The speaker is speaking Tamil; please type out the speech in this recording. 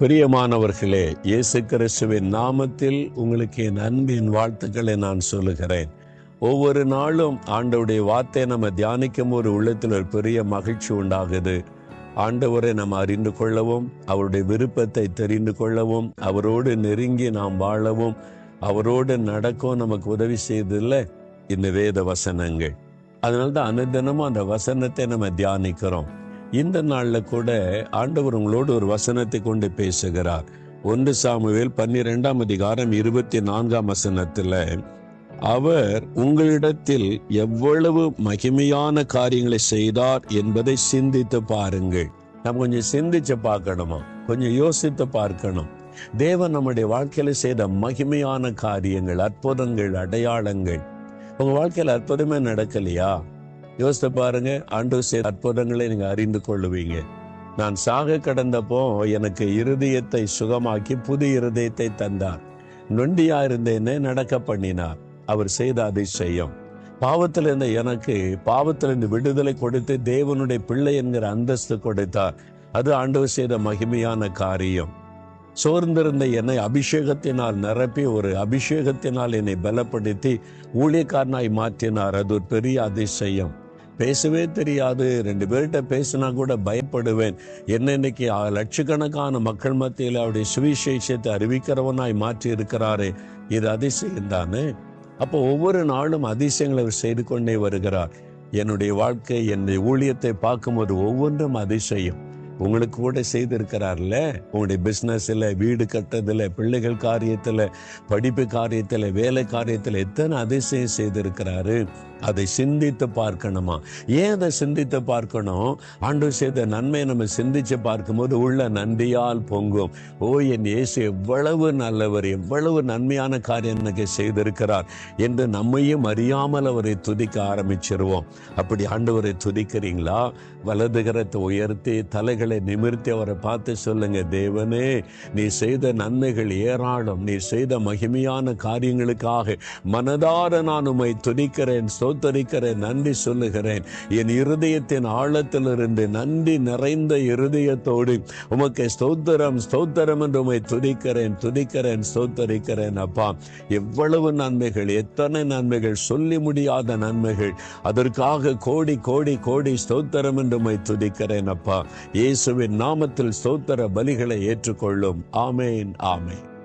பிரியமானவர்களே இயேசு கிறிஸ்துவின் நாமத்தில் உங்களுக்கு என் அன்பின் வாழ்த்துக்களை நான் சொல்லுகிறேன். ஒவ்வொரு நாளும் ஆண்டவுடைய வார்த்தை நம்ம தியானிக்கும் ஒரு உள்ளத்தில் ஒரு பெரிய மகிழ்ச்சி உண்டாகுது. ஆண்டவரை நம்ம அறிந்து கொள்ளவும் அவருடைய விருப்பத்தை தெரிந்து கொள்ளவும் அவரோடு நெருங்கி நாம் வாழவும் அவரோடு நடக்கவும் நமக்கு உதவி செய்ததில்ல இந்த வேத வசனங்கள். அதனால தான் அனுதினமும் அந்த வசனத்தை நம்ம தியானிக்கிறோம். இந்த நாளில் கூட ஆண்டவர் உங்களோடு ஒரு வசனத்தை கொண்டு பேசுகிறார். ஒன்று சாமுவேல் பன்னிரெண்டாம் அதிகாரம் இருபத்தி நான்காம் வசனத்தில் அவர் உங்களிடத்தில் எவ்வளவு மகிமையான காரியங்களை செய்தார் என்பதை சிந்தித்து பாருங்கள். நம்ம கொஞ்சம் சிந்திச்சு பார்க்கணுமா? கொஞ்சம் யோசித்து பார்க்கணும். தேவன் நம்முடைய வாழ்க்கையில செய்த மகிமையான காரியங்கள் அற்புதங்கள் அடையாளங்கள். உங்க வாழ்க்கையில அற்புதமே நடக்கலையா? யோசித்து பாருங்க ஆண்டு செய்த அற்புதங்களை நீங்க அறிந்து கொள்ளுவீங்க. நான் சாக கடந்தப்போ எனக்கு இருதயத்தை சுகமாக்கி புது இருதயத்தை தந்தார். நொண்டியா இருந்தேன்னு நடக்க பண்ணினார். அவர் செய்த அதிசயம். பாவத்தில் இருந்த எனக்கு பாவத்திலிருந்து விடுதலை கொடுத்து தேவனுடைய பிள்ளை என்கிற அந்தஸ்து கொடுத்தார். அது ஆண்டவர் செய்த மகிமையான காரியம். சோர்ந்திருந்த என்னை அபிஷேகத்தினால் நிரப்பி ஒரு அபிஷேகத்தினால் என்னை பலப்படுத்தி ஊழியக்காரனாய் மாற்றினார். அது ஒரு பெரிய அதிசயம். பேசவே தெரியாது. ரெண்டு பேர்கிட்ட பேசினா கூட பயப்படுவேன். என்ன இன்னைக்கு லட்சக்கணக்கான மக்கள் மத்தியில் அவருடைய சுவிசேஷத்தை அறிவிக்கிறவனாய் மாற்றி இருக்கிறாரே. இது அதிசயம் தானே? அப்போ ஒவ்வொரு நாளும் அதிசயங்களை அவர் செய்து கொண்டே வருகிறார். என்னுடைய வாழ்க்கை என்னுடைய ஊழியத்தை பார்க்கும்போது ஒவ்வொன்றும் அதிசயம். உங்களுக்கு கூட செய்திருக்கிறார்ல? உங்களுடைய பிஸ்னஸில் வீடு கட்டுறதுல பிள்ளைகள் காரியத்தில் படிப்பு காரியத்தில் வேலை காரியத்தில் எத்தனை அதிசயம் செய்திருக்கிறாரு? அதை சிந்தித்து பார்க்கணுமா? ஏன் அதை சிந்தித்து பார்க்கணும்? ஆண்டு செய்த நன்மையை நம்ம சிந்திச்சு பார்க்கும்போது உள்ள நன்றியால் பொங்கும். ஓ என் இயேசு எவ்வளவு நல்லவர் எவ்வளவு நன்மையான காரியம் எனக்கு செய்திருக்கிறார் என்று நம்மையும் அறியாமல் அவரை துதிக்க ஆரம்பிச்சிருவோம். அப்படி ஆண்டவரை துதிக்கிறீங்களா? வலதுகரத்தை உயர்த்தி தலைகள் நிமிர்த்தி அவரை பார்த்து சொல்லுங்க தேவனே நீ செய்த நன்மைகள் ஏராளம். நீ செய்த மகிமையான காரியங்களுக்காக மனதார நான் உம்மை துதிக்கிறேன் சோத்தரிக்கிறேன் நன்றி சொல்லுகிறேன். என் இருதயத்தின் ஆழத்திலிருந்து நன்றி நிறைந்த இருதயத்தோடு உமக்கு ஸ்தோத்திரம் ஸ்தோத்திரம் என்று உம்மை துதிக்கிறேன் துதிக்கிறேன் ஸ்தோத்தரிக்கிறேன் அப்பா. எவ்வளவு நன்மைகள் எத்தனை நன்மைகள் சொல்லி முடியாத நன்மைகள். அதற்காக கோடி கோடி கோடி ஸ்தோத்திரம் என்று உம்மை துதிக்கிறேன் அப்பா. ஏ இயேசுவின் நாமத்தில் ஸ்தோத்திர பலிகளை ஏற்றுக்கொள்ளும். ஆமேன் ஆமேன்.